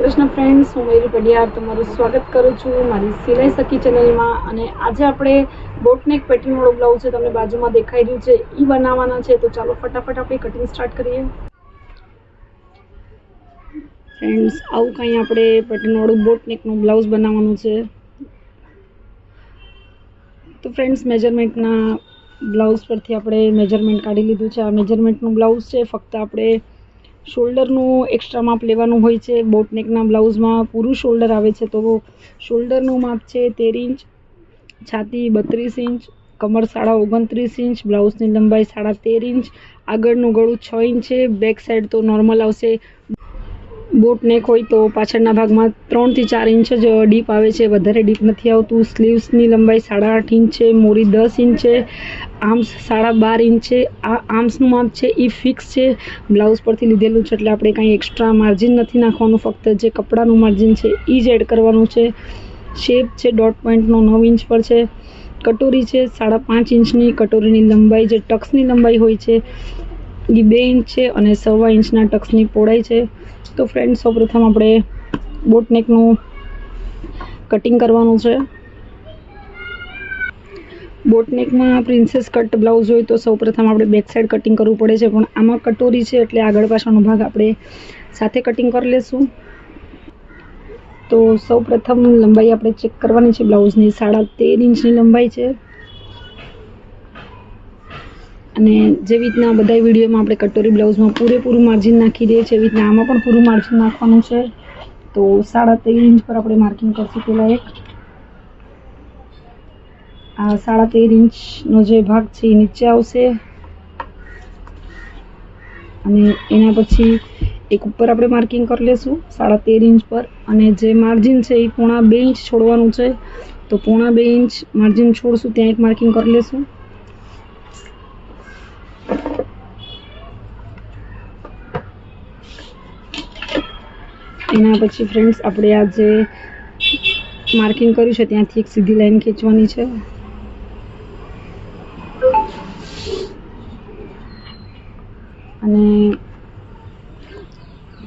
Krishna friends હું મયુરી પડિયાર તમારું સ્વાગત કરું છું મારી સિલાઈ સખી ચેનલમાં અને આજે આપણે બોટનેક પેટર્નવાળો બ્લાઉઝ છે, તમને બાજુમાં દેખાઈ રહ્યું છે એ બનાવવાના છે. તો ચાલો ફટાફટ આપણે કટિંગ સ્ટાર્ટ કરીએ. ફ્રેન્ડ્સ આવું કંઈ આપણે પેટર્નવાળું બોટનેકનું બ્લાઉઝ બનાવવાનું છે. તો ફ્રેન્ડ્સ મેજરમેન્ટના બ્લાઉઝ પરથી આપણે મેજરમેન્ટ કાઢી લીધું છે. આ મેજરમેન્ટનું બ્લાઉઝ છે, ફક્ત આપણે શોલ્ડરનું એક્સ્ટ્રા માપ લેવાનું હોય છે. બોટનેકના બ્લાઉઝમાં પૂરું શોલ્ડર આવે છે. તો શોલ્ડરનું માપ છે તેર ઇંચ, છાતી બત્રીસ ઇંચ, કમર સાડા ઓગણત્રીસ ઇંચ, બ્લાઉઝની લંબાઈ સાડા તેર ઇંચ, આગળનું ગળું છ ઇંચ છે. બેક સાઈડ તો નોર્મલ આવશે. બોટ નેક હોય તો પાછળના ભાગમાં ત્રણથી ચાર ઇંચ જ ડીપ આવે છે. વધારે ડીપ નથી આવતું. સ્લીવ્સની લંબાઈ સાડા આઠ ઇંચ છે, મોરી દસ ઇંચ છે, આર્મ્સ સાડા બાર ઇંચ છે. આ આર્મ્સનું માપ છે એ ફિક્સ છે. બ્લાઉઝ પરથી લીધેલું છે એટલે આપણે કાંઈ એક્સ્ટ્રા માર્જિન નથી નાખવાનું. ફક્ત જે કપડાનું માર્જિન છે એ જ એડ કરવાનું છે. શેપ છે ડોટ પોઈન્ટનો નવ ઇંચ પર છે. કટોરી છે સાડા પાંચ ઇંચની. કટોરીની લંબાઈ જે ટક્સની લંબાઈ હોય છે એ બે ઇંચ છે અને સવા ઇંચના ટક્સની પહોળાઈ છે. તો ફ્રેન્ડ સૌપ્રથમ આપણે બોટનેકનું કટિંગ કરવાનું છે. બોટનેકમાં પ્રિન્સેસ કટ બ્લાઉઝ હોય તો સૌપ્રથમ આપણે બેક સાઈડ કટિંગ કરવું પડે છે, પણ આમાં કટોરી છે એટલે આગળ પાછળનો ભાગ આપણે સાથે કટિંગ કરી લેશું. તો સૌપ્રથમ લંબાઈ આપણે ચેક કરવાની છે બ્લાઉઝની સાડા તેર ઇંચની લંબાઈ છે. અને જેવી રીતના બધા વિડીયોમાં આપણે કટોરી બ્લાઉઝમાં પૂરેપૂરું માર્જિન નાખી દઈએ છીએ, એવી રીતના આમાં પણ પૂરું માર્જિન નાખવાનું છે. તો સાડા તેર ઇંચ પર આપણે માર્કિંગ કરશું પહેલાં એક. આ સાડા તેર ઇંચનો જે ભાગ છે એ નીચે આવશે. અને એના પછી એક ઉપર આપણે માર્કિંગ કરી લેશું, સાડા તેર ઇંચ પર. અને જે માર્જિન છે એ પોણા બે ઇંચ છોડવાનું છે. તો પોણા બે ઇંચ માર્જિન છોડશું, ત્યાં એક માર્કિંગ કરી લેશું. એના પછી ફ્રેન્ડ્સ આપણે આ જે માર્કિંગ કર્યું છે, ત્યાંથી એક સીધી લાઈન ખેંચવાની છે. અને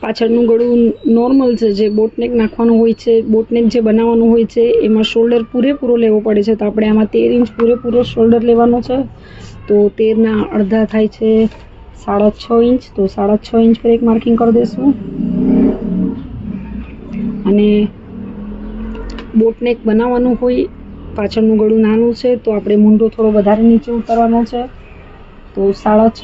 પાછળનું ગળું નોર્મલ છે, જે બોટનેક નાખવાનું હોય છે બોટનેક જે બનાવવાનું હોય છે, એમાં શોલ્ડર પૂરેપૂરો લેવો પડે છે, તો આપણે આમાં તેર ઇંચ પૂરેપૂરો શોલ્ડર લેવાનો છે. તો તેરના અડધા થાય છે સાડા છ ઇંચ તો સાડા છ ઇંચ પર એક માર્કિંગ કરી દઈશું. અને બોટનેક બનાવવાનું હોય, પાછળનું ગળું નાનું છે, તો આપણે મૂંડો થોડો વધારે નીચે ઉતારવાનો છે. તો સાડા છ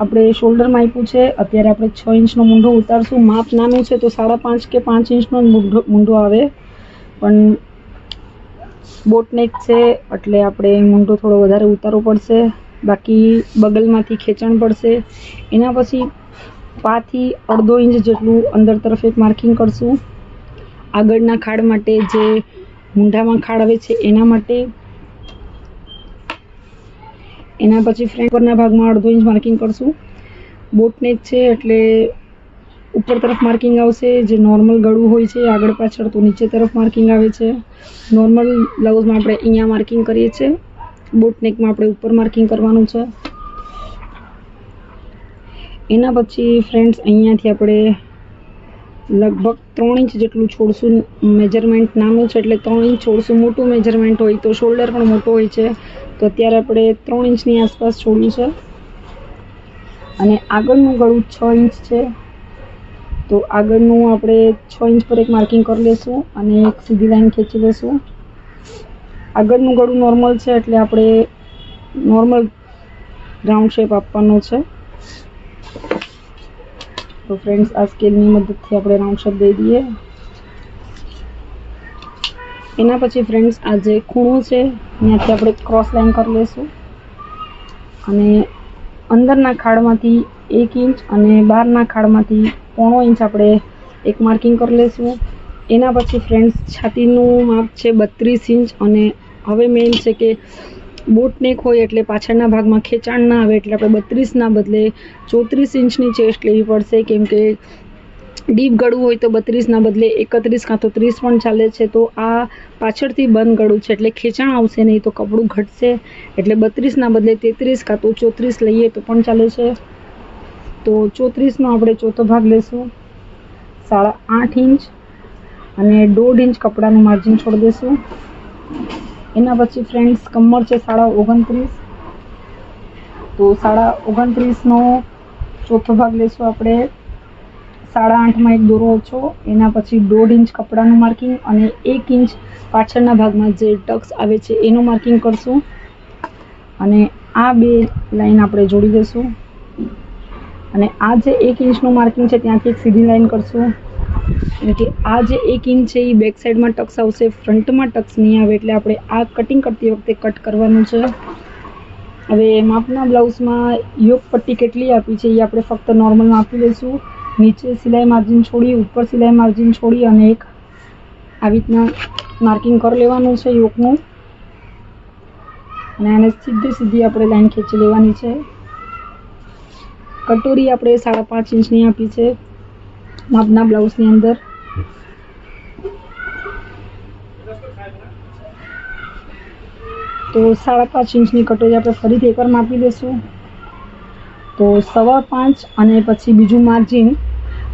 આપણે શોલ્ડરમાં આપ્યું છે. અત્યારે આપણે છ ઇંચનો મૂંઢો ઉતારશું. માપ નાનું છે તો સાડા પાંચ કે પાંચ ઇંચનો મૂંઢો મૂંઢો આવે. પણ બોટનેક છે એટલે આપણે મૂંઢો થોડો વધારે ઉતારવો પડશે. બાકી બગલમાંથી ખેંચાણ પડશે. એના પછી પાથી અડધો ઇંચ જેટલું અંદર તરફ એક માર્કિંગ કરશું. આગળના ખાડ માટે જે મૂંઢામાં ખાડ આવે છે, એના માટે એના પછી ફ્રેન્ડ પરના ભાગમાં અડધો ઇંચ માર્કિંગ કરશું. બોટનેક છે, એટલે ઉપર તરફ માર્કિંગ આવશે, જે નોર્મલ ગળું હોય છે, આગળ પાછળ તો નીચે તરફ માર્કિંગ આવે છે. નોર્મલ બ્લાઉઝમાં આપણે અહીંયા માર્કિંગ કરીએ છીએ. બોટનેકમાં આપણે ઉપર માર્કિંગ કરવાનું છે. એના પછી ફ્રેન્ડ્સ અહીંયાથી આપણે લગભગ ત્રણ ઇંચ જેટલું છોડશું મેજરમેન્ટ નાનું છે એટલે ત્રણ ઇંચ છોડશું, મોટું મેજરમેન્ટ હોય તો શોલ્ડર પણ મોટો હોય છે. તો અત્યારે આપણે ત્રણ ઇંચની આસપાસ છોડ્યું છે. અને આગળનું ગળું છ ઇંચ છે. તો આગળનું આપણે છ ઇંચ પર એક માર્કિંગ કરી લેશું અને એક સીધી લાઈન ખેંચી લેશું. આગળનું ગળું નોર્મલ છે એટલે આપણે નોર્મલ રાઉન્ડ શેપ આપવાનો છે. તો ફ્રેન્ડ્સ આ સ્કેલની મદદથી આપણે રાઉન્ડ શેપ દઈ દઈએ. એના પછી ફ્રેન્ડ્સ આ જે ખૂણો છે, ત્યાંથી આપણે ક્રોસ લાઈન કરી લઈશું. અને અંદરના ખાડમાંથી એક ઇંચ અને બહારના ખાડમાંથી પોણો ઇંચ આપણે એક માર્કિંગ કરી લઈશું. એના પછી ફ્રેન્ડ્સ છાતીનું માપ છે બત્રીસ ઇંચ અને હવે મેઇન છે કે બોટનેક હોય એટલે પાછળના ભાગમાં ખેંચાણ ના આવે એટલે આપણે બત્રીસના બદલે ચોત્રીસ ઇંચની ચેસ્ટ લેવી પડશે. કેમ કે ડીપ ગળું હોય તો બત્રીસના બદલે એકત્રીસ કાં તો ત્રીસ પણ ચાલે છે. તો આ પાછળથી બંધ ગળું છે એટલે ખેંચાણ આવશે નહીં તો કપડું ઘટશે. એટલે બત્રીસના બદલે તેત્રીસ કાં તો ચોત્રીસ લઈએ તો પણ ચાલે છે. તો ચોત્રીસનો આપણે ચોથો ભાગ લેશું. સાડા આઠ ઇંચ અને દોઢ ઇંચ કપડાનું માર્જિન છોડી દઈશું એના પછી ફ્રેન્ડ્સ કમર છે સાડા ઓગણત્રીસ. તો સાડા ઓગણત્રીસનો ચોથો ભાગ લઈશું આપણે. સાડા આઠમાં એક દોરો ઓછો, એના પછી દોઢ ઇંચ કપડાનું માર્કિંગ અને એક ઇંચ પાછળના ભાગમાં જે ટક્સ આવે છે એનું માર્કિંગ કરશું. અને આ બે લાઈન આપણે જોડી દઈશું. અને આ જે એક ઇંચનું માર્કિંગ છે ત્યાંથી એક સીધી લાઈન કરશું. કે આ જે એક ઇંચ છે, એ બેક સાઈડમાં ટક્સ આવશે ફ્રન્ટમાં ટક્સ નહીં આવે એટલે આપણે આ કટિંગ કરતી વખતે કટ કરવાનું છે. હવે માપના બ્લાઉઝમાં યોગ પટ્ટી કેટલી આપી છે, એ આપણે ફક્ત નોર્મલ માપી લઈશું. નીચે સિલાઈ માર્જિન છોડી, ઉપર સિલાઈ માર્જિન છોડી અને એક આવી રીતના માર્કિંગ કરી લેવાનું છે યોગનું. અને આને સીધી સીધી આપણે લાઈન ખેંચી લેવાની છે. કટોરી આપણે સાડા પાંચ ઇંચની આપી છે માપના બ્લાઉઝની અંદર. તો સાડા પાંચ ઇંચની કટોરી આપણે ફરીથી એકવાર માપી લઈશું તો સવા પાંચ અને પછી બીજું માર્જિન,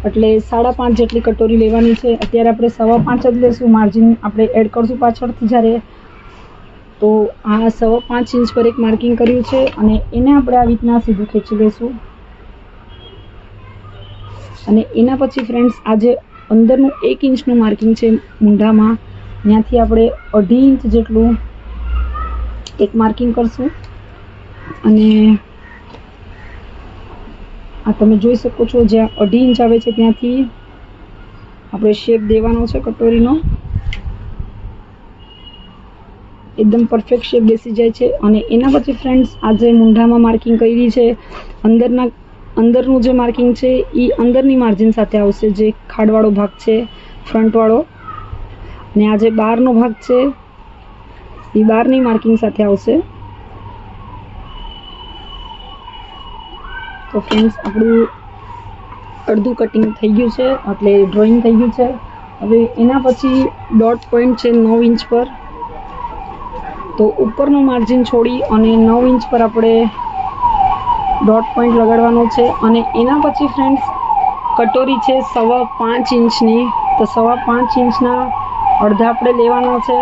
એટલે સાડા પાંચ જેટલી કટોરી લેવાની છે. અત્યારે આપણે સવા પાંચ જ લેશું. માર્જિન આપણે એડ કરશું પાછળથી જ્યારે. તો આ સવા પાંચ ઇંચ પર એક માર્કિંગ કર્યું છે અને એને આપણે આવી રીતના સીધું ખેંચી લઈશું અને એના પછી ફ્રેન્ડ્સ, આજે અંદરનું એક ઇંચનું માર્કિંગ છે મૂંઢામાં. ત્યાંથી આપણે અઢી ઇંચ જેટલું એક માર્કિંગ કરશું. અને આ તમે જોઈ શકો છો જ્યાં અઢી ઇંચ આવે છે ત્યાંથી આપણે શેપ દેવાનો છે કટોરીનો. એકદમ પરફેક્ટ શેપ બેસી જાય છે. અને એના પછી ફ્રેન્ડ્સ આજે મૂંઢામાં માર્કિંગ કરી છે, અંદરના, અંદરનું જે માર્કિંગ છે એ અંદરની માર્જિન સાથે આવશે, જે ખાડવાળો ભાગ છે ફ્રન્ટવાળો અને આ જે બહારનો ભાગ છે એ બહારની માર્કિંગ સાથે આવશે. તો ફ્રેન્ડ્સ આપણું અડધું કટિંગ થઈ ગયું છે, એટલે ડ્રોઈંગ થઈ ગયું છે. હવે એના પછી ડોટ પોઈન્ટ છે નવ ઇંચ પર. તો ઉપરનું માર્જિન છોડી અને નવ ઇંચ પર આપણે ડોટ પોઈન્ટ લગાડવાનો છે. અને એના પછી ફ્રેન્ડ્સ કટોરી છે સવા પાંચ ઇંચની. તો સવા પાંચ ઇંચના અડધા આપણે લેવાનો છે.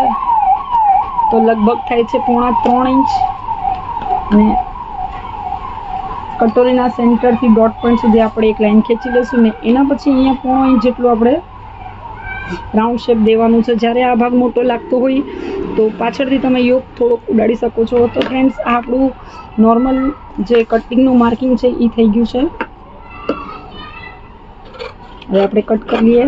તો લગભગ થાય છે પોણા ત્રણ ઇંચ. અને કટોરીના સેન્ટરથી ડોટ પોઈન્ટ સુધી આપણે એક લાઈન ખેંચી લઈશું ને એના પછી અહીંયા પોણો ઇંચ જેટલું આપણે રાઉન્ડ શેપ દેવાનું છે. જ્યારે આ ભાગ મોટો લાગતો હોય તો પાછળથી તમે યોગ થોડોક ઉડાડી શકો છો. તો ફ્રેન્ડ્સ આ આપણું નોર્મલ જે કટિંગનું માર્કિંગ છે એ થઈ ગયું છે. હવે આપણે કટ કરી લઈએ.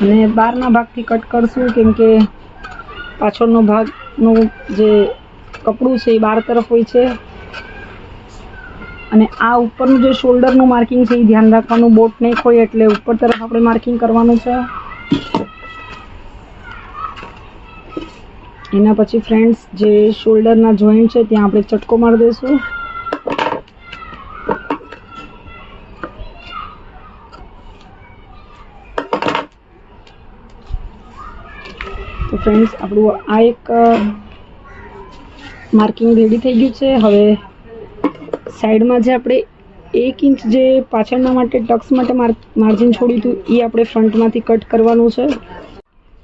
અને બહારના ભાગથી કટ કરશું, કેમ કે પાછળનો ભાગનું જે કપડું છે એ બાર તરફ હોય છે. અને આ ઉપરનું જે શોલ્ડરનું માર્કિંગ છે એ ધ્યાન રાખવાનું, બોટ નહીં હોય એટલે ઉપર તરફ આપણે માર્કિંગ કરવાનું છે. એના પછી ફ્રેન્ડ્સ, જે શોલ્ડરના જોઈન્ટ છે, ત્યાં આપણે ચટકો મારી દઈશું. તો ફ્રેન્ડ્સ આપણું આ એક માર્કિંગ રેડી થઈ ગયું છે. હવે સાઈડમાં જે આપણે એક ઇંચ જે પાછળના માટે ટક્સ માટે માર્જિન છોડ્યું હતું એ આપણે ફ્રન્ટમાંથી કટ કરવાનું છે.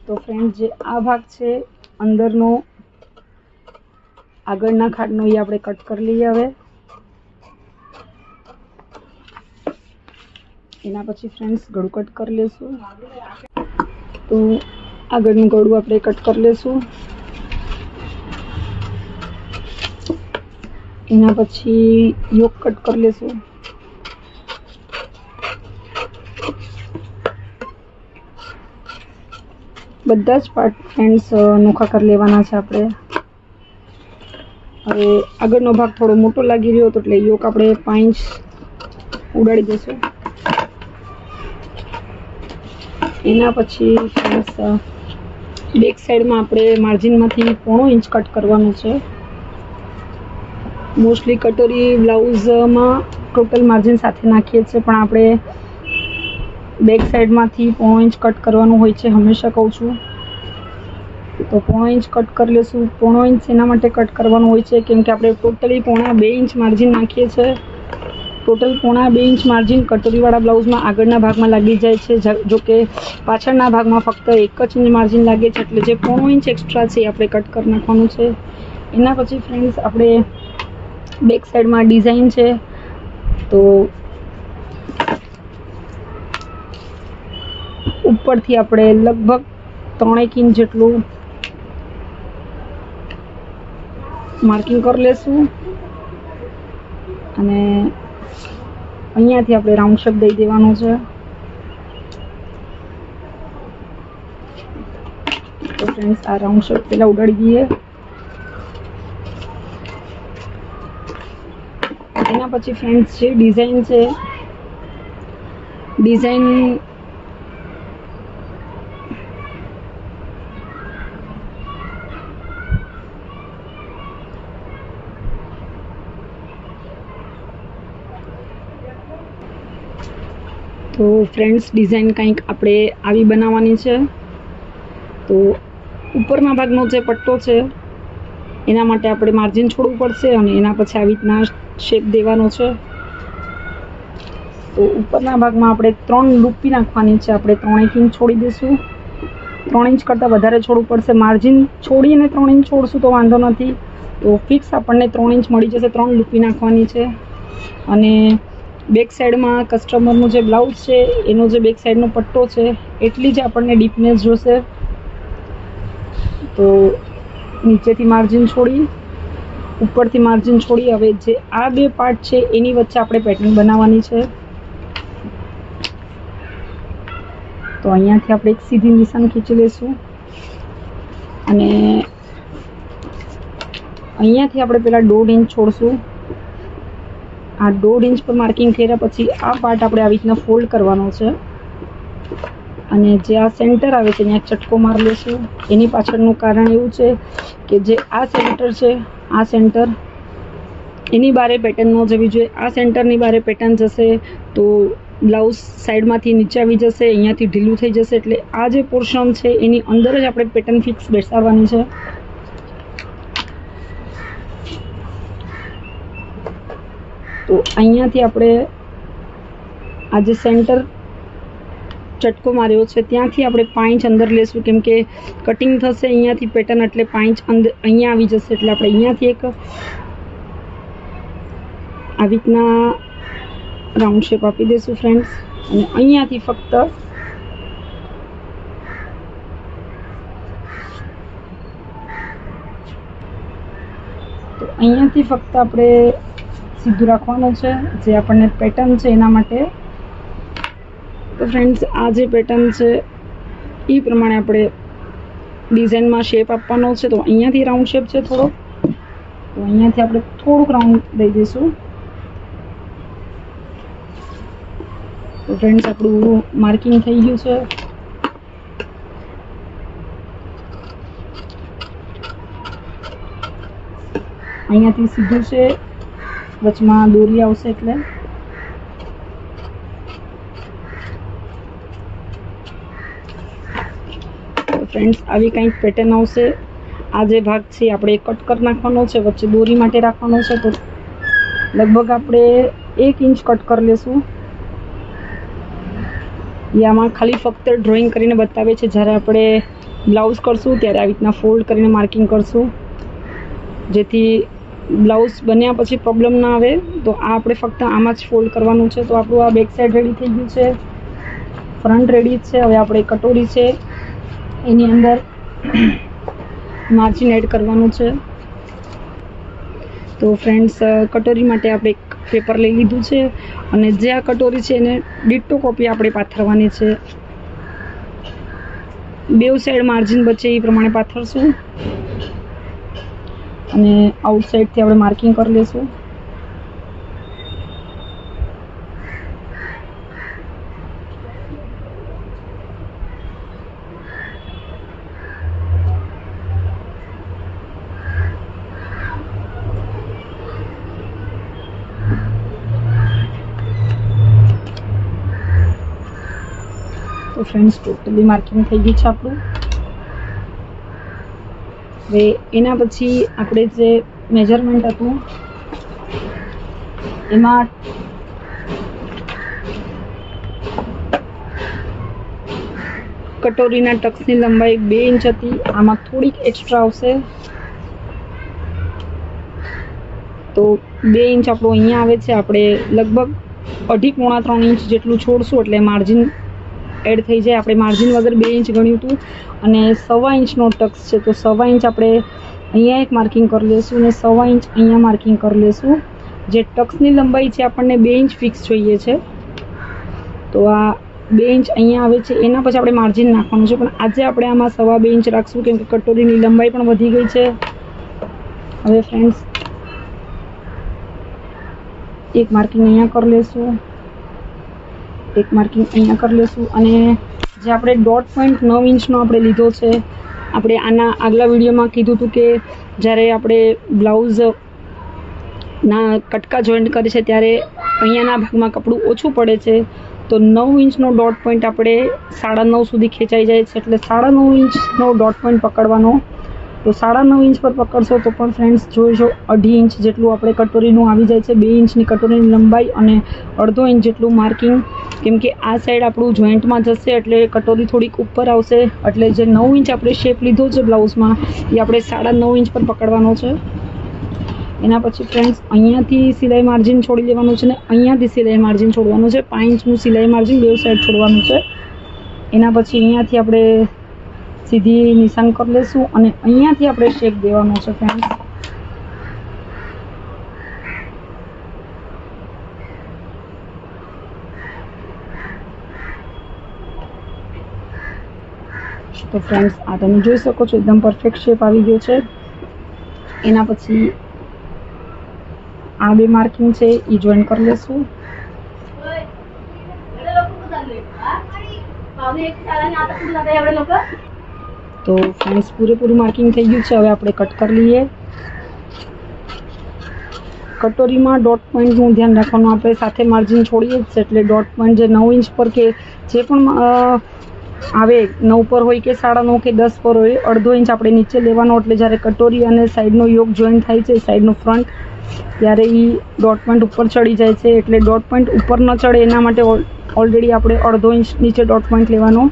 તો ફ્રેન્ડ જે આ ભાગ છે, અંદરનો, આગળના ખાટનો એ આપણે કટ કરી લઈએ હવે. એના પછી ફ્રેન્ડ્સ ગળું કટ કરી લેશું. તો આગળનું ગળું આપણે કટ કરી લેશું. એના પછી યોગ કટ કરી લેશું. બધા જ પાર્ટ એન્ડ્સ નોખા કરી લેવાના છે આપણે. હવે આગળનો ભાગ થોડો મોટો લાગી રહ્યો હતો એટલે યોગ આપણે પાંચ ઉડાડી દઈશું. એના પછી ફ્રેન્ડ્સ બેક સાઈડમાં આપણે માર્જિનમાંથી પોણો ઇંચ કટ કરવાનું છે. મોસ્ટલી કટોરી, બ્લાઉઝમાં ટોટલ માર્જિન સાથે નાખીએ છીએ, પણ આપણે બેક સાઈડમાંથી પોણો ઇંચ કટ કરવાનું હોય છે હંમેશા કહું છું. તો પોણો ઇંચ કટ કરી લઈશું પોણો ઇંચ એના માટે કટ કરવાનું હોય છે, કેમ કે આપણે ટોટલી પોણા બે ઇંચ માર્જિન નાખીએ છીએ. ટોટલ પોણા બે ઇંચ માર્જિન કટોરીવાળા બ્લાઉઝમાં આગળના ભાગમાં લાગી જાય છે, જ- કે પાછળના ભાગમાં ફક્ત એક જ માર્જિન લાગે છે, એટલે જે પોણો ઇંચ એક્સ્ટ્રા છે આપણે કટ કરી નાખવાનું છે. એના પછી ફ્રેન્ડ્સ આપણે બેક સાઈડમાં ડિઝાઇન છે, તો ઉપરથી આપણે લગભગ ત્રણેક ઇંચ જેટલું માર્કિંગ કરી લેશું. અને અહીંયાથી આપણે રાઉન્ડ શેપ દઈ દેવાનો છે. તો ફ્રેન્ડ્સ આ રાઉન્ડ શેપ પહેલાં ઉડાડી દઈએ. એના પછી ફ્રેન્ડ્સ જે ડિઝાઇન છે ડિઝાઇન તો ફ્રેન્ડ્સ ડિઝાઇન કંઈક આપણે આવી બનાવવાની છે. તો ઉપરના ભાગનો જે પટ્ટો છે, એના માટે આપણે માર્જિન છોડવું પડશે અને એના પછી આવી રીતના શેપ દેવાનો છે. તો ઉપરના ભાગમાં આપણે ત્રણ લૂપી નાખવાની છે. આપણે ત્રણેક ઇંચ છોડી દઈશું. ત્રણ ઇંચ કરતાં વધારે છોડવું પડશે. માર્જિન છોડીને ત્રણ ઇંચ છોડશું તો વાંધો નથી. તો ફિક્સ આપણને ત્રણ ઇંચ મળી જશે. ત્રણ લૂપી નાખવાની છે. અને બેક સાઈડમાં કસ્ટમરનું જે બ્લાઉઝ છે, એનો જે બેક સાઈડનો પટ્ટો છે, એટલી જ આપણને ડીપનેસ જોશે. તો નીચેથી માર્જિન છોડી, ઉપરથી માર્જિન છોડી, હવે જે આ બે પાર્ટ છે, એની વચ્ચે આપણે પેટર્ન બનાવવાની છે. તો અહીંયાથી આપણે એક સીધી નિશાન ખીચી લઈશું. અને અહીંયાથી આપણે પહેલાં દોઢ ઇંચ છોડશું. આ દોઢ ઇંચ પર માર્કિંગ કર્યા પછી આ પાર્ટ આપણે આવી રીતના ફોલ્ડ કરવાનો છે. અને જે આ સેન્ટર આવે છે, ત્યાં ચટકો માર લેશું. એની પાછળનું કારણ એવું છે કે જે આ સેન્ટર છે, આ સેન્ટર એની બારે પેટર્ન ન જવી જોઈએ. આ સેન્ટરની બારે પેટર્ન જશે તો બ્લાઉઝ સાઈડમાંથી નીચે આવી જશે, અહીંયાથી ઢીલું થઈ જશે. એટલે આ જે પોર્શન છે, એની અંદર જ આપણે પેટર્ન ફિક્સ બેસાડવાની છે. તો અહીંયાથી આપણે આ જે સેન્ટર ચટકો માર્યો છે, ત્યાંથી આપણે પાંચ અંદર લેશું. કેમ કે કટિંગ થશે અહીંયાથી પેટર્ન એટલે પાંચ અંદર અહીંયા આવી જશે. એટલે આપણે અહીંયાથી એક આવી રીતના રાઉન્ડ શેપ આપી દઈશું ફ્રેન્ડ્સ અને અહીંયાથી ફક્ત તો અહીંયાથી ફક્ત આપણે સીધું રાખવાનું છે, જે આપણને પેટર્ન છે એના માટે. તો ફ્રેન્ડ્સ આ જે પેટર્ન છે એ પ્રમાણે આપણે ડિઝાઇનમાં શેપ આપવાનો છે. તો અહીંયાથી રાઉન્ડ શેપ છે થોડો. તો અહીંયાથી આપણે થોડુંક રાઉન્ડ દઈ દઈશું. તો ફ્રેન્ડ્સ આપણું માર્કિંગ થઈ ગયું છે. અહીંયાથી સીધું છે. વચમાં દોરી આવશે એટલે? ફ્રેન્ડ્સ આવી કંઈક પેટર્ન આવશે. આ જે ભાગ છે, આપણે કટ કરી નાખવાનો છે, વચ્ચે દોરી માટે રાખવાનો છે, તો લગભગ આપણે એક ઇંચ કટ કરી લેશું. આમાં ખાલી ફક્ત ડ્રોઈંગ કરીને બતાવે છે, જ્યારે આપણે બ્લાઉઝ કરશું, ત્યારે આવી રીતના ફોલ્ડ કરીને માર્કિંગ કરશું. જેથી બ્લાઉઝ બન્યા પછી પ્રોબ્લેમ ના આવે, તો આ આપણે ફક્ત આમાં જ ફોલ્ડ કરવાનું છે. તો આપણું આ બેક સાઈડ રેડી થઈ ગયું છે. ફ્રન્ટ રેડી છે. હવે આપણે કટોરી છે. એની અંદર માર્જિન એડ કરવાનું છે. તો ફ્રેન્ડ્સ કટોરી માટે આપણે એક પેપર લઈ લીધું છે. અને જે આ કટોરી છે એને ડીટો કોપી આપણે પાથરવાની છે. બેવ સાઈડ માર્જિન બચે એ પ્રમાણે પાથરશું. અને આઉટ સાઈડથી આપણે માર્કિંગ કરી લઈશું તો ફ્રેન્ડ્સ ટોટલી માર્કિંગ થઈ ગયું છે આપણું. હવે એના પછી આપણે જે મેજરમેન્ટ હતું, એમાં કટોરીના ટક્સની લંબાઈ બે ઇંચ હતી, આમાં થોડીક એક્સ્ટ્રા આવશે. તો બે ઇંચ આપણું અહીંયા આવે છે, આપણે લગભગ અઢી પોણા ત્રણ ઇંચ જેટલું છોડશું, એટલે માર્જિન એડ થઈ જાય. આપણે માર્જિન વગર બે ઇંચ ગણ્યું હતું અને સવા ઇંચનો ટક્સ છે. તો સવા ઇંચ આપણે અહીંયા એક માર્કિંગ કરી લઈશું અને સવા ઇંચ અહીંયા માર્કિંગ કરી લઈશું જે ટક્સની લંબાઈ છે આપણને બે ઇંચ ફિક્સ જોઈએ છે. તો આ બે ઇંચ અહીંયા આવે છે. એના પછી આપણે માર્જિન નાખવાનું છે. પણ આજે આપણે આમાં સવા બે ઇંચ રાખશું કેમ કટોરીની લંબાઈ પણ વધી ગઈ છે. હવે ફ્રેન્ડ્સ એક માર્કિંગ અહીંયા કરી લેશું. એક માર્કિંગ અહીંયા કરી લઈશું અને જે આપણે દોઢ પોઈન્ટ નવ ઇંચનો આપણે લીધો છે, આપણે આના આગલા વિડીયોમાં કીધું હતું કે જ્યારે આપણે બ્લાઉઝ ના કટકા જોઈન્ટ કરે છે, ત્યારે અહીંયાના ભાગમાં કપડું ઓછું પડે છે. તો નવ ઇંચનો ડોટ પોઈન્ટ આપણે સાડા નવ સુધી ખેંચાઈ જાય છે, એટલે સાડા નવ ઇંચનો ડોટ પોઈન્ટ પકડવાનો તો સાડા નવ ઇંચ પર પકડશો તો પણ ફ્રેન્ડ્સ જોઈશો અઢી ઇંચ જેટલું આપણે કટોરીનું આવી જાય છે. બે ઇંચની કટોરીની લંબાઈ અને અડધો ઇંચ જેટલું માર્કિંગ કેમ કે આ સાઈડ આપણું જોઈન્ટમાં જશે એટલે કટોરી થોડીક ઉપર આવશે. એટલે જે નવ ઇંચ આપણે શેપ લીધો છે બ્લાઉઝમાં એ આપણે સાડા નવ ઇંચ પર પકડવાનો છે. એના પછી ફ્રેન્ડ્સ અહીંયાથી સિલાઈ માર્જિન છોડી દેવાનું છે ને અહીંયાથી સિલાઈ માર્જિન છોડવાનું છે. પાંચ ઇંચનું સિલાઈ માર્જિન બે સાઈડ છોડવાનું છે. એના પછી અહીંયાથી આપણે સીધી નિશાન કરી લઈશું અને અહીંયાથી આપણે શેપ દેવાનો છે ફ્રેન્ડ્સ તો ફ્રેન્ડ્સ આ તમે જોઈ શકો છો એકદમ પરફેક્ટ શેપ આવી ગયો છે એના પછી આ બે માર્કિંગ છે એ જોઈન કરી લેશું તો ફ્રેન્ડ્સ પૂરેપૂરું માર્કિંગ થઈ ગયું છે. હવે આપણે કટ કરી લઈએ. કટોરીમાં ડોટ પોઈન્ટનું ધ્યાન રાખવાનું. આપણે સાથે માર્જિન છોડીએ જ છે. એટલે ડોટ પોઈન્ટ જે નવ ઇંચ પર કે જે પણ આવે, નવ પર હોય કે સાડા નવ કે દસ પર હોય, અડધો ઇંચ આપણે નીચે લેવાનો. એટલે જ્યારે કટોરી અને સાઈડનો યોગ જોઈન થાય છે, સાઈડનો ફ્રન્ટ, ત્યારે એ ડોટ પોઈન્ટ ઉપર ચડી જાય છે. એટલે ડોટ પોઈન્ટ ઉપર ન ચડે, એના માટે ઓલરેડી આપણે અડધો ઇંચ નીચે ડોટ પોઈન્ટ લેવાનો.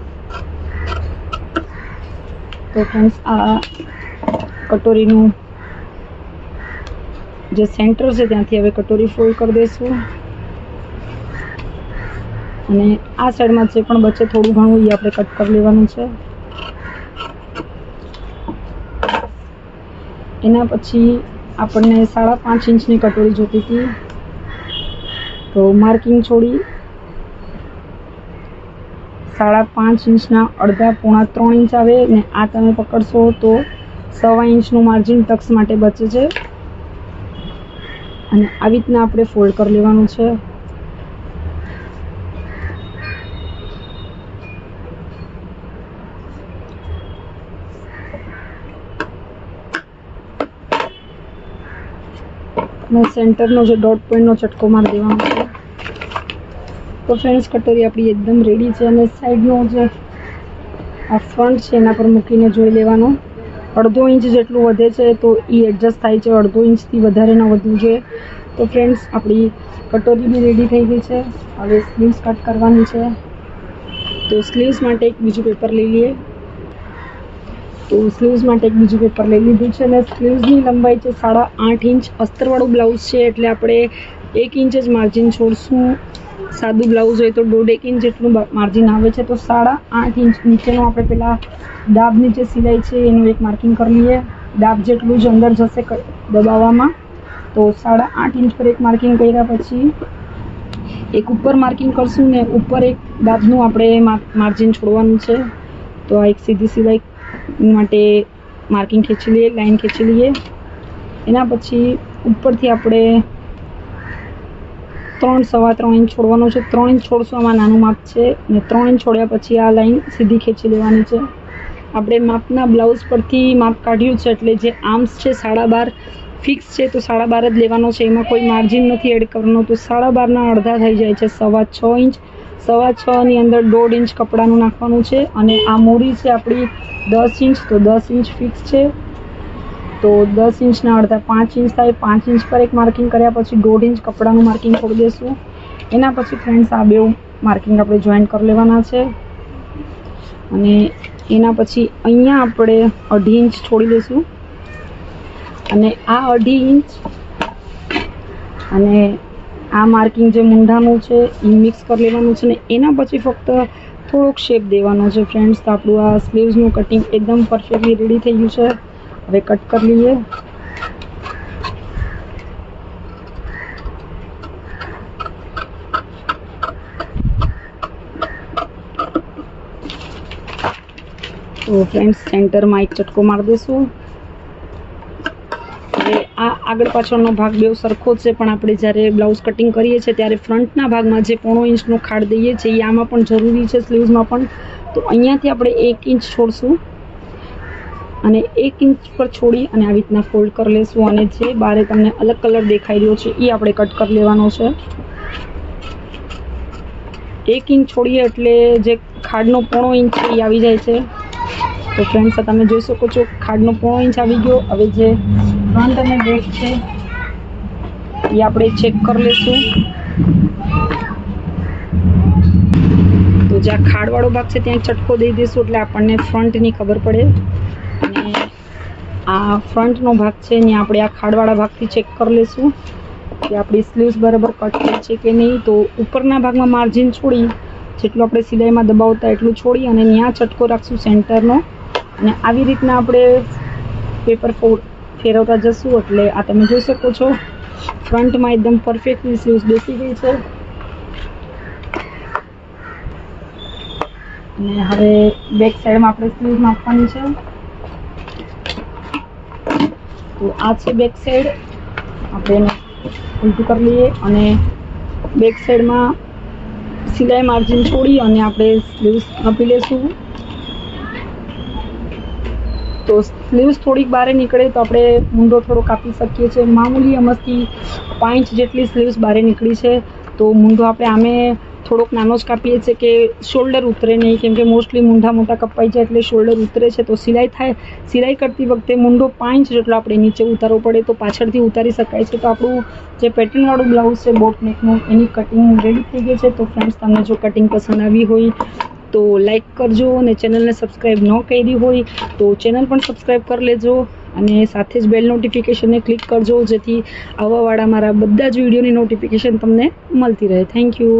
તો ફ્રેન્ડ્સ આ કટોરીનું જે સેન્ટર છે ત્યાંથી હવે કટોરી ફોલ્ડ કરી દઈશું. અને આ સાઈડમાં જે પણ બચે થોડું ઘણું એ આપણે કટ કરી લેવાનું છે. એના પછી આપણને સાડા પાંચ ઇંચની કટોરી જોતી હતી. તો માર્કિંગ છોડી સાડા પાંચ ઇંચના અડધા પોણા ત્રણ ઇંચ આવે ને આ તમે પકડશો તો સવા ઇંચનું માર્જિન ટક્સ માટે બચે છે. અને આવી રીતના આપણે ફોલ્ડ કરી લેવાનું છે. અને સેન્ટરનો જે ડોટ પોઈન્ટનો ચટકો મારી દેવાનો છે. તો ફ્રેન્ડ્સ કટોરી આપણી એકદમ રેડી છે અને સાઈડનો જે આ ફ્રન્ટ છે, એના પર મૂકીને જોઈ લેવાનો. અડધો ઇંચ જેટલું વધે છે, તો એ એડજસ્ટ થાય છે. અડધો ઇંચથી વધારે ન વધવું જોઈએ. તો ફ્રેન્ડ્સ આપણી કટોરી બી રેડી થઈ ગઈ છે. હવે સ્લીવ્સ કટ કરવાની છે. તો સ્લીવ્સ માટે એક બીજું પેપર લઈ લઈએ. તો સ્લીવ્સ માટે એક બીજું પેપર લઈ લીધું છે અને સ્લીવ્સની લંબાઈ છે સાડા આઠ ઇંચ અસ્તરવાળું બ્લાઉઝ છે, એટલે આપણે એક ઇંચ જ માર્જિન છોડશું. સાદું બ્લાઉઝ હોય તો દોઢ એક ઇંચ જેટલું માર્જિન આવે છે. તો સાડા આઠ ઇંચ નીચેનું આપણે પેલા ડાબ જે સિલાઈ છે, એનું એક માર્કિંગ કરી લઈએ. ડાબ જેટલું જ અંદર જશે દબાવવામાં. તો સાડા આઠ ઇંચ પર એક માર્કિંગ કર્યા પછી એક ઉપર માર્કિંગ કરશું ને ઉપર એક ડાબનું આપણે માર્જિન છોડવાનું છે. તો આ એક સીધી સિલાઈ માટે માર્કિંગ ખેંચી લઈએ લાઈન ખેંચી લઈએ. એના પછી ઉપરથી આપણે ત્રણ સવા ત્રણ ઇંચ છોડવાનું છે. ત્રણ ઇંચ છોડશું આમાં નાનું માપ છે અને ત્રણ ઇંચ છોડ્યા પછી આ લાઈન સીધી ખેંચી લેવાની છે. આપણે માપના બ્લાઉઝ પરથી માપ કાઢ્યું છે એટલે જે આર્મ્સ છે સાડા બાર ફિક્સ છે તો સાડા બાર જ લેવાનો છે. એમાં કોઈ માર્જિન નથી એડ કરવાનો. તો સાડા બારના અડધા થઈ જાય છે. સવા છ ઇંચ. સવા છની અંદર દોઢ ઇંચ કપડાનું નાખવાનું છે અને આ મૂડી છે આપણી દસ ઇંચ. તો દસ ઇંચ ફિક્સ છે. તો દસ ઇંચના અડધા, પાંચ ઇંચ થાય, પાંચ ઇંચ પર એક માર્કિંગ કર્યા પછી દોઢ ઇંચ કપડાનું માર્કિંગ કરી દઈશું એના પછી ફ્રેન્ડ્સ આ બે માર્કિંગ આપણે જોઈન્ટ કરી લેવાના છે. અને એના પછી અહીંયા આપણે અઢી ઇંચ છોડી દઈશું અને આ અઢી ઇંચ અને આ માર્કિંગ જે મૂંઢાનું છે એ મિક્સ કરી લેવાનું છે. ને એના પછી ફક્ત થોડોક શેપ દેવાનો છે, ફ્રેન્ડ્સ. તો આપણું આ સ્લીવ્સનું કટિંગ એકદમ પરફેક્ટલી રેડી થઈ ગયું છે. હવે કટ कर लिए તો ફ્રેન્ડ્સ સેન્ટરમાં એક ચટકો મારી દઈશું. હવે આ આગળ પાછળનો ભાગ બેવ સરખો છે, પણ આપણે જ્યારે બ્લાઉઝ કટિંગ કરીએ છીએ, ત્યારે ફ્રન્ટના ભાગમાં જે પોણો ઇંચનો ખાડ દઈએ છીએ એ આમાં પણ જરૂરી છે સ્લીવ્સમાં પણ. તો અહીંયાથી આપણે એક ઇંચ છોડશું. અને એક ઇંચ પર છોડી અને આવી રીતના ફોલ્ડ કરી લેશું. અને જે બારે તમને અલગ કલર દેખાઈ રહ્યો છે એ આપણે કટ કરી લેવાનો છે. એક ઇંચ છોડીએ એટલે જે ખાડનો પોણો ઇંચ એ આવી જાય છે. તો ફ્રેન્ડ્સ તમે જોઈ શકો છો, ખાડનો પોણો ઇંચ આવી ગયો. હવે જે ફ્રન્ટ અને બેક છે એ આપણે ચેક કરી લઈશું તો જે આ ખાડવાળો ભાગ છે, ત્યાં ચટકો દઈ દઈશું એટલે આપણને ફ્રન્ટની ખબર પડે. આ ફ્રન્ટનો ભાગ છે ત્યાં આપણે આ ખાડવાળા ભાગથી ચેક કરી લઈશું કે આપણી સ્લીવ્સ બરાબર કટ થઈ છે કે નહીં. તો ઉપરના ભાગમાં માર્જિન છોડી, જેટલું આપણે સિલાઈમાં દબાવતા એટલું છોડી અને ત્યાં ચટકો રાખશું સેન્ટરનો. અને આવી રીતના આપણે પેપર ફેરવતા જશું, એટલે આ તમે જોઈ શકો છો. ફ્રન્ટમાં એકદમ પરફેક્ટલી સ્લીવ્સ બેસી ગઈ છે. અને હવે બેક સાઈડમાં આપણે સ્લીવ્સ નાખવાની છે. તો આ છે બેક સાઈડ આપણે ઉલટું કરી લઈએ અને બેક સાઈડમાં સિલાઈ માર્જિન છોડી અને આપણે સ્લીવ્સ આપી લેશું. તો સ્લીવ્સ થોડીક બહાર નીકળે તો આપણે મૂંઢો થોડો કાપી શકીએ છીએ. મામૂલી અમસ્તી પાંચ જેટલી સ્લીવ્સ બહાર નીકળી છે. તો મુંડો આપણે આમે થોડોક નાનો જ કાપીએ છીએ કે શોલ્ડર ઉતરે નહીં, કેમ કે મોસ્ટલી મૂંઢા મોટા કપાઈ જાય એટલે શોલ્ડર ઉતરે છે. તો સિલાઈ થાય, સિલાઈ કરતી વખતે મૂંઢો પાંચ જેટલો આપણે નીચે ઉતારવો પડે તો પાછળથી ઉતારી શકાય છે. તો આપણું જે પેટર્નવાળું બ્લાઉઝ છે બોટ નેકનું એની કટિંગ રેડી થઈ ગઈ છે. તો ફ્રેન્ડ્સ તમને જો કટિંગ પસંદ આવી હોય તો લાઈક કરજો અને ચેનલને સબસ્ક્રાઈબ ન કરી હોય તો ચેનલ પણ સબસ્ક્રાઈબ કરી લેજો અને સાથે જ બેલ નોટિફિકેશનને ક્લિક કરજો, જેથી આવવાવાળા મારા બધા જ વિડીયોની નોટિફિકેશન તમને મળતી રહે. Thank you